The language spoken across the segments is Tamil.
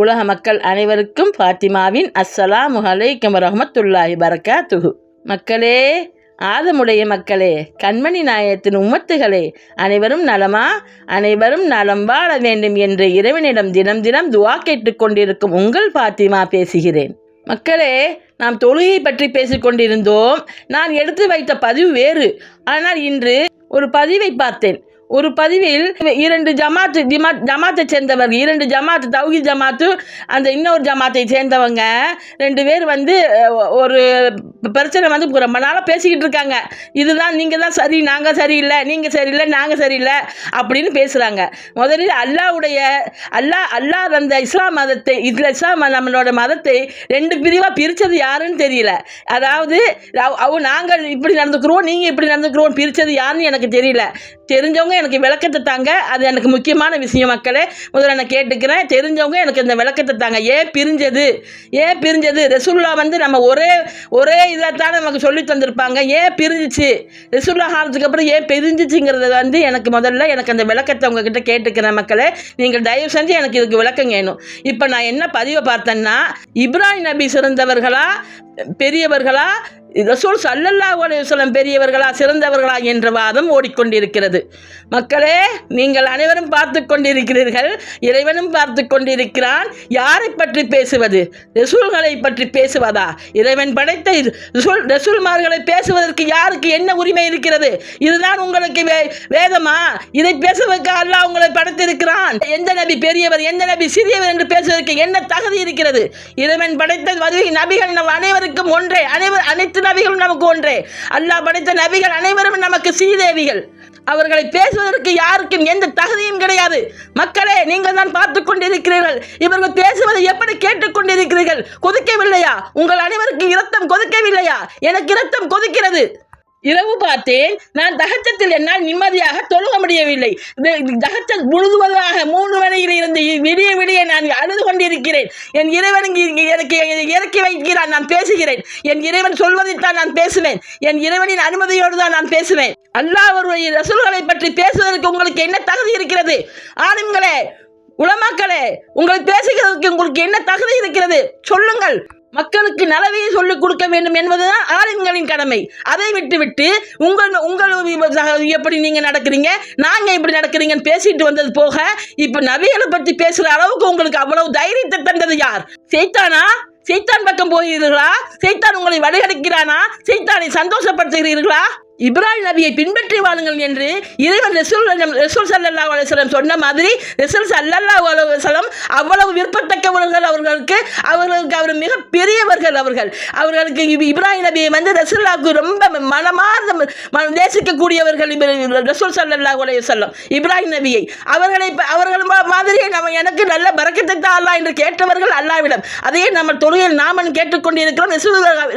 உலக மக்கள் அனைவருக்கும் ஃபாத்திமாவின் அஸ்ஸலாம் அலைக்கம் ரஹமத்துல்லாஹி பரக்கா துகு மக்களே ஆதமுடைய மக்களே கண்மணி நாயத்தின் உம்மத்துகளே அனைவரும் நலமா? அனைவரும் நலம் வாழ வேண்டும் என்று இறைவனிடம் தினம் தினம் துவா கேட்டுக்கொண்டிருக்கும் உங்கள் ஃபாத்திமா பேசுகிறேன். மக்களே நாம் தொழுகை பற்றி பேசிக்கொண்டிருந்தோம் நான் எடுத்து வைத்த பதிவு வேறு. ஆனால் இன்று ஒரு பதிவை பார்த்தேன். ஒரு பதிவில் இரண்டு ஜமாத்து ஜமாத் ஜமாத்தை சேர்ந்தவர் இரண்டு ஜமாத்து தௌஹி ஜமாத்து அந்த இன்னொரு ஜமாத்தை சேர்ந்தவங்க ரெண்டு பேர் வந்து ஒரு பிரச்சனை வந்து ரொம்ப நாளாக பேசிக்கிட்டு இருக்காங்க. இதுதான் நீங்கள் தான் சரி நாங்கள் சரியில்லை நீங்கள் சரியில்லை நாங்கள் சரியில்லை அப்படின்னு பேசுகிறாங்க முதலில் அல்லாவுடைய அல்லாஹ் அல்லாஹ் அந்த இஸ்லாம் மதத்தை இதில் இஸ்லாம் நம்மளோட மதத்தை ரெண்டு பிரிவாக பிரித்தது யாருன்னு தெரியல. அதாவது அவ நாங்கள் இப்படி நடந்துக்கிறோம் நீங்கள் இப்படி நடந்துக்கிறோம் பிரித்தது யாருன்னு எனக்கு தெரியல. தெரிஞ்சவங்க எனக்கு விளக்கத்தை தாங்க. அது எனக்கு முக்கியமான விஷயம் மக்களே. முதல்ல நான் கேட்டுக்கிறேன். தெரிஞ்சவங்க எனக்கு இந்த விளக்கத்தை தாங்க. ஏன் பிரிஞ்சது? ஏன் பிரிஞ்சது? ரசுல்லா வந்து நம்ம ஒரே ஒரே இதைத்தான் நமக்கு சொல்லி தந்திருப்பாங்க. ஏன் பிரிஞ்சிச்சு? ரசுல்லா காலத்துக்கு அப்புறம் ஏன் பிரிஞ்சிச்சுங்கிறத வந்து எனக்கு முதல்ல எனக்கு அந்த விளக்கத்தை உங்ககிட்ட கேட்டுக்கிறேன் மக்களே. நீங்கள் தயவு செஞ்சு எனக்கு இதுக்கு விளக்கம் வேணும். இப்போ நான் என்ன பதிவை பார்த்தேன்னா இப்ராஹிம் நபி சிறந்தவர்களா பெரியவர்களா ரசூல் சல்லல்லா அலைஹி பெரியவர்களா சிறந்தவர்களா என்ற வாதம் ஓடிக்கொண்டிருக்கிறது. மக்களே நீங்கள் அனைவரும் பார்த்து கொண்டிருக்கிறீர்கள் இறைவனும் பார்த்து கொண்டிருக்கிறான். யாரை பற்றி பேசுவது? ரசூல்களை பற்றி பேசுவதா? இறைவன் படைத்த ரசூல் ரசூல்மார்களை பேசுவதற்கு யாருக்கு என்ன உரிமை இருக்கிறது? இதுதான் உங்களுக்கு வே- வேதமா? இதை பேசுவதற்கு அல்லாஹ் உங்களை படைத்திருக்கிறான். எந்த நபி பெரியவர் எந்த நபி சிறியவர் என்று பேசுவதற்கு என்ன தகுதி இருக்கிறது? இறைவன் படைத்த வருகை நபிகள் நம் அனைவருக்கும் ஒன்றே. அனைவர் அனைத்து நபிகளும் நமக்கு ஒன்றே அல்லாஹ் படைத்த நபிகள் அனைவரும் நமக்கு சீதேவிகள் அவர்களை பேசுவதற்கு யாருக்கும் எந்த தகுதியும் கிடையாது. மக்களே நீங்கள் தான் பார்த்து கொண்டிருக்கிறீர்கள். இவர்கள் பேசுவதை எப்படி கேட்டுக்கொண்டிருக்கிறீர்கள் கொதிக்கவில்லையா? உங்கள் அனைவருக்கும் இரத்தம் கொதிக்கவில்லையா? எனக்கு இரத்தம் கொதிக்கிறது. இரவு பார்த்தேன். நான் தகச்சத்தில் என்னால் நிம்மதியாக தொழுக முடியவில்லை. தகச்சல் முழுவதாக மூன்று மணியில் இருந்து விடிய விடிய நான் அழுது கொண்டிருக்கிறேன். என் இறைவன் எனக்கு இறக்கி வைக்கிறான். நான் பேசுகிறேன். என் இறைவன் சொல்வதைத்தான் நான் பேசுவேன். என் இறைவனின் அனுமதியோடு தான் நான் பேசுவேன். அல்லாஹ் அவருடைய ரசூல்களை பற்றி பேசுவதற்கு உங்களுக்கு என்ன தகுதி இருக்கிறது? ஆளுங்களே உலமாக்களே உங்கள் பேசுகிறதுக்கு உங்களுக்கு என்ன தகுதி இருக்கிறது? சொல்லுங்கள். மக்களுக்கு நலவையை சொல்லிக் கொடுக்க வேண்டும் என்பதுதான் ஆளுங்களின் கடமை. அதை விட்டுவிட்டு உங்கள் உங்கள் எப்படி நீங்க நடக்கிறீங்க? நாங்க இப்படி நடக்கிறீங்கன்னு பேசிட்டு வந்தது போக இப்போ நபிகளை பற்றி பேசுற அளவுக்கு உங்களுக்கு அவ்வளவு தைரியத்தை தந்தது யார்? செய்தானா செய்தான் பக்கம் போகிறீர்களா? செய்தான் உங்களை வழிகெடுக்கிறானா செய்தானை சந்தோஷப்படுத்துகிறீர்களா? இப்ராஹிம் நபியை பின்பற்றி வாழுங்கள் என்று இறைவன் ரசூல் ரசூல் சல்லல்லாஹு அலுவலம் சொன்ன மாதிரி ரசூல் சல்லல்லா அலுவலம் அவ்வளவு விருப்பத்தக்கவர்கள் அவர்களுக்கு அவர்களுக்கு அவர் மிக பெரியவர்கள் அவர்கள். அவர்களுக்கு இப்ராஹிம் நபியை வந்து ரசூல்லாவுக்கு ரொம்ப மனமார்ந்த நேசிக்கக்கூடியவர்கள் இப்ர- ரசூல் சல்லல்லாஹு அலைஹி இப்ராஹிம் நபியை. அவர்களை அவர்களும் அவன் எனக்கு நல்ல பறக்கத்தை தான் அல்லாஹ் என்று கேட்டவர்கள் அல்லாவிடம். அதையே நம்ம தொழுகையில் நாமன் கேட்டுக்கொண்டிருக்கிறோம்.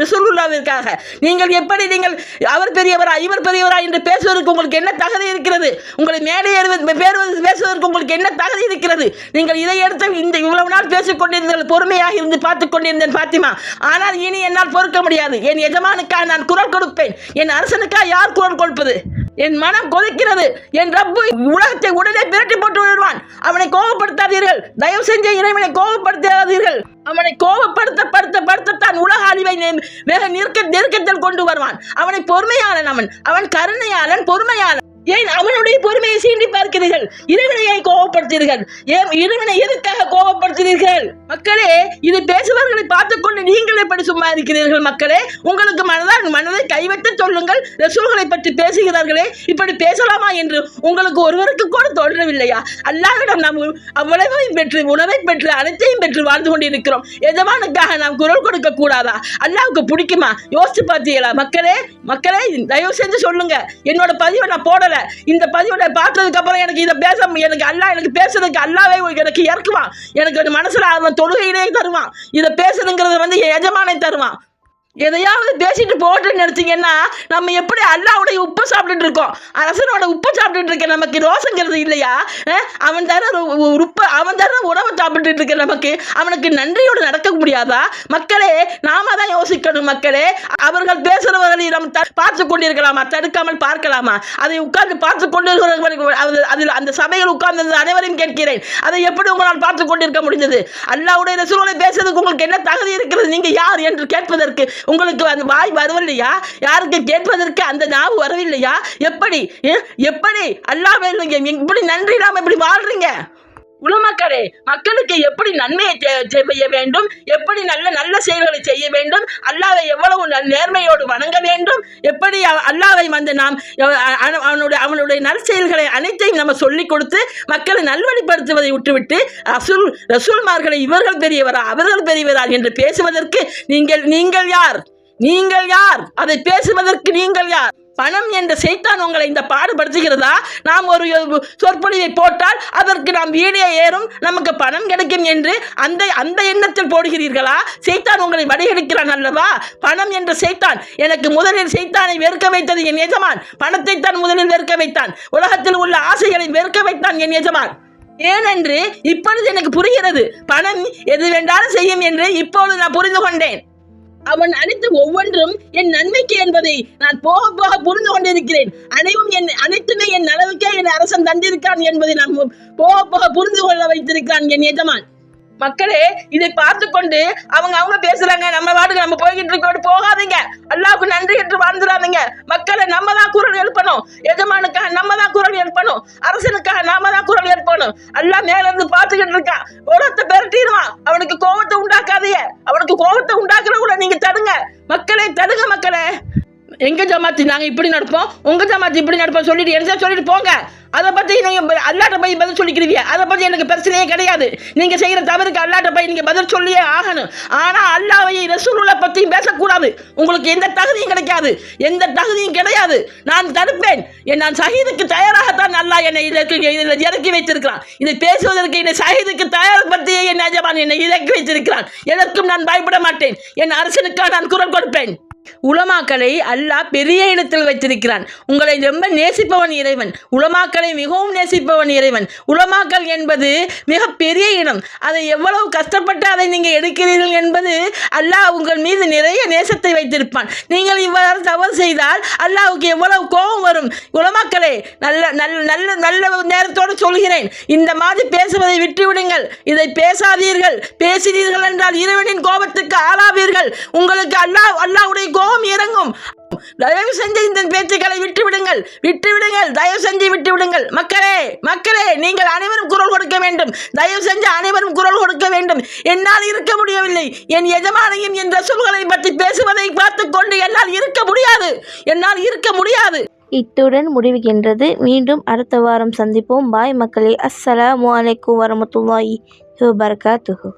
ரசூலுல்லாஹ் நீங்கள் எப்படி நீங்கள் அவர் பெரியவரா இவர் பெரியவரா என்று பேசுவதற்கு உங்களுக்கு என்ன தகுதி இருக்கிறது? உங்களை மேடை ஏறுவது பேருவது பேசுவதற்கு உங்களுக்கு என்ன தகுதி இருக்கிறது? நீங்கள் இதை எடுத்து இந்த இவ்வளவு நாள் பேசிக்கொண்டிருந்தீர்கள் பொறுமையாக இருந்து பார்த்துக் கொண்டிருந்தேன் பாத்திமா. ஆனால் இனி என்னால் பொறுக்க முடியாது. என் எஜமானுக்காக நான் குரல் கொடுப்பேன். என் அரசனுக்காக யார் குரல் கொடுப்பது? என் மனம் கொதிக்கிறது. என் ரப்பு உலகத்தை உடனே பிரட்டி போட்டு விடுவான். அவனை கோபப்படுத்தாதீர்கள். தயவு செஞ்ச இறைவனை கோபப்படுத்தாதீர்கள். அவனை கோபப்படுத்த படுத்த படுத்தத்தான் உலக அழிவை நெ- நெருக்க நெருக்கத்தில் கொண்டு வருவான். அவனை பொறுமையாளன் அவன். அவன் கருணையாளன் பொறுமையாளன். ஏன் அவனுடைய பொறுமையை சீண்டி பார்க்கிறீர்கள்? இறைவனை ஏன் கோபப்படுத்தீர்கள் ஏன் இறைவனை எதுக்காக கோபப்படுத்துகிறீர்கள்? மக்களே இது பேசுபவர்களை பார்த்துக்கொண்டு நீங்கள் எப்படி சும்மா இருக்கிறீர்கள் மக்களே. உங்களுக்கு மனதால் மனதை கைவிட்டு சொல்லுங்கள். ரசூல்களை பற்றி பேசுகிறார்களே. இப்படி பேசலாமா என்று உங்களுக்கு ஒருவருக்கு கூட தோன்றவில்லையா? அல்லாவிடம் நாம் அவ்வளவையும் பெற்று உணவை பெற்று அனைத்தையும் பெற்று வாழ்ந்து கொண்டிருக்கிறோம். எஜமானுக்காக நாம் குரல் கொடுக்க கூடாதா? அல்லாவுக்கு பிடிக்குமா? யோசிச்சு பார்த்தீங்களா மக்களே மக்களே தயவு செஞ்சு சொல்லுங்க. என்னோட பதிவை நான் போட போடல இந்த பதிவை பார்த்ததுக்கு அப்புறம் எனக்கு இதை பேச எனக்கு அல்லா எனக்கு பேசுறதுக்கு அல்லாவே எனக்கு இறக்குவான். எனக்கு மனசுல அவன் தொழுகையிலே தருவான். இதை பேசுறதுங்கிறத வந்து என் எஜமானை தருவான். எதையாவது பேசிட்டு போட்டுன்னு நினைச்சீங்கன்னா நம்ம எப்படி அல்லாவுடைய உப்பு சாப்பிட்டுட்டு இருக்கோம்? அரசனோட உப்பு சாப்பிட்டுட்டு இருக்க நமக்கு ரோசங்கிறது இல்லையா? அவன் தர ஒரு- உப்பு அவன் தர உணவை சாப்பிட்டுட்டு இருக்க நமக்கு. அவனுக்கு நன்றியோடு நடக்க முடியாதா? மக்களே நாம தான் யோசிக்கணும் மக்களே. அவர்கள் பேசுறவர்களை நம்ம த- பார்த்து கொண்டிருக்கலாமா? தடுக்காமல் பார்க்கலாமா? அதை உட்கார்ந்து பார்த்து கொண்டிருக்கிறவர்கள் அதில் அந்த சபையில் உட்கார்ந்து அனைவரையும் கேட்கிறேன். அதை எப்படி உங்களால் பார்த்து கொண்டிருக்க முடிந்தது? அல்லாவுடைய ரசூலை பேசுறதுக்கு உங்களுக்கு என்ன தகுதி இருக்கிறது? நீங்க யார் என்று கேட்பதற்கு உங்களுக்கு அந்த வாய் வரவில்லையா? யாருக்கு கேட்பதற்கு அந்த நாவு வரவில்லையா? எப்படி எப்படி? அல்லாமல் இப்படி நன்றி இல்லாமல் இப்படி வாழ்றீங்க? உலமக்களே மக்களுக்கு எப்படி நன்மையை செ- செய்ய வேண்டும்? எப்படி நல்ல நல்ல செயல்களை செய்ய வேண்டும்? அல்லாவை எவ்வளவு நேர்மையோடு வணங்க வேண்டும்? எப்படி அல்லாவை வந்து நாம் அவனுடைய அவனுடைய நற்செயல்களை அனைத்தையும் நம்ம சொல்லிக் கொடுத்து மக்களை நல்வழிப்படுத்துவதை விட்டுவிட்டு ரசூல் ரசூல்மார்களை இவர்கள் பெரியவரா அவர்கள் பெரியவரா என்று பேசுவதற்கு நீங்கள் நீங்கள் யார்? நீங்கள் யார்? அதை பேசுவதற்கு நீங்கள் யார்? பணம் என்ற செய்தான் உங்களை இந்த பாடுபடுத்துகிறதா? நாம் ஒரு சொற்பொழிவை போட்டால் அதற்கு நாம் வீடியோ ஏறும். நமக்கு பணம் கிடைக்கும் என்று அந்த அந்த எண்ணத்தில் போடுகிறீர்களா? செய்தான் உங்களை வடிகெடுக்கிறான் அல்லவா? பணம் என்ற செய்தான் எனக்கு முதலில் செய்தானை வெறுக்க வைத்தது என் எஜமான். பணத்தை தான் முதலில் வெறுக்க வைத்தான். உலகத்தில் உள்ள ஆசைகளை வெறுக்க வைத்தான் என் எஜமான். ஏனென்று இப்பொழுது எனக்கு புரிகிறது. பணம் எது வேண்டாலும் செய்யும் என்று இப்பொழுது நான் புரிந்து கொண்டேன். அவன் அனைத்து ஒவ்வொன்றும் என் நன்மைக்கு என்பதை நான் போக போக புரிந்து கொண்டிருக்கிறேன். அனைவரும் என் அனைத்துமே என் அளவுக்கே என் அரசன் தந்திருக்கான் என்பதை நான் போக போக புரிந்து கொள்ள வைத்திருக்கான் என் எஜமான். மக்களே இதை பார்த்து கொண்டு அவங்க அவங்க பேசுறாங்க. நம்ம வாட்டுக்கு நம்ம போய்கிட்டு இருக்கோம். போகாதீங்க. அல்லாவுக்கு நன்றி என்று வாழ்ந்துடாதீங்க. மக்களை நம்ம தான் குரல் எழுப்பணும். எஜமானுக்காக நம்ம தான் குரல் எழுப்பணும். அரசனுக்காக நாம தான் குரல் எழுப்பணும். அல்லா மேல இருந்து பார்த்துக்கிட்டு இருக்கான். உலகத்தை பெரட்டிடுவான். அவனுக்கு கோவம் அவனுக்கு கோபத்தை உண்டாக்குறவங்கள நீங்க தடுங்க. மக்களே தடுங்க மக்களே. எங்க ஜமாத்தி நாங்க இப்படி நடப்போம்? உங்க ஜமாத்தி இப்படி நடப்போம் சொல்லிட்டு என்ன சொல்லிட்டு போங்க. அதை பத்தி நீங்கள் அல்லாட்ட போய் பதில் சொல்லிக்கிறீங்க. அதை பத்தி எனக்கு பிரச்சனையே கிடையாது. நீங்க செய்யற தவறுக்கு அல்லாட்ட போய் நீங்க பதில் சொல்லியே ஆகணும். ஆனா அல்லாவையை ரசூலுள்ள பத்தியும் பேசக்கூடாது. உங்களுக்கு எந்த தகுதியும் கிடைக்காது. எந்த தகுதியும் கிடையாது. நான் தடுப்பேன். என் நான் சகிதுக்கு தயாராகத்தான் அல்லாஹ் என்னை இதற்கு இதில் இறக்கி வைத்திருக்கிறான். இதை பேசுவதற்கு என்னை சஹீதுக்கு தயார் பற்றியே என் எஜமான் என்னை இறக்கி வைத்திருக்கிறான். எதற்கும் நான் பயப்பட மாட்டேன். என் அரசனுக்காக நான் குரல் கொடுப்பேன். உலமாக்களை அல்லாஹ் பெரிய இடத்தில் வைத்திருக்கிறான். உங்களை ரொம்ப நேசிப்பவன் இறைவன். உலமாக்களை மிகவும் நேசிப்பவன் இறைவன். உலமாக்கள் என்பது மிக பெரிய இடம் அதை எவ்வளவு கஷ்டப்பட்டு அதை நீங்கள் எடுக்கிறீர்கள் என்பது அல்லாஹ் உங்கள் மீது நிறைய நேசத்தை வைத்திருப்பான். நீங்கள் இவ்வாறு தவறு செய்தால் அல்லாஹுக்கு எவ்வளவு கோபம் வரும். உலமாக்களே நல்ல நல்ல நல்ல நல்ல நேரத்தோடு சொல்கிறேன். இந்த மாதிரி பேசுவதை விட்டுவிடுங்கள். இதை பேசாதீர்கள். பேசினீர்கள் என்றால் இறைவனின் கோபத்துக்கு ஆளாவீர்கள். உங்களுக்கு அல்லாஹ் அல்லாஹுடைய கோபம் இறங்கும். தயவு செஞ்சு இந்த பேச்சுக்களை விட்டு விடுங்கள் விட்டு விடுங்கள் தயவு செஞ்சு விட்டு விடுங்கள் மக்களே மக்களே நீங்கள் அனைவரும் குரல் கொடுக்க வேண்டும். தயவு செஞ்சு அனைவரும் குரல் கொடுக்க வேண்டும். என்னால் இருக்க முடியவில்லை. என் எஜமானையும் என் ரசூல்களை பற்றி பேசுவதை பார்த்து கொண்டு என்னால் இருக்க முடியாது. என்னால் இருக்க முடியாது. இத்துடன் முடிவுகின்றது மீண்டும் அடுத்த வாரம் சந்திப்போம். பாய் மக்களே. அஸ்ஸலாமு அலைக்கும் வரமத்துல்லாஹி வபரகாத்துஹு.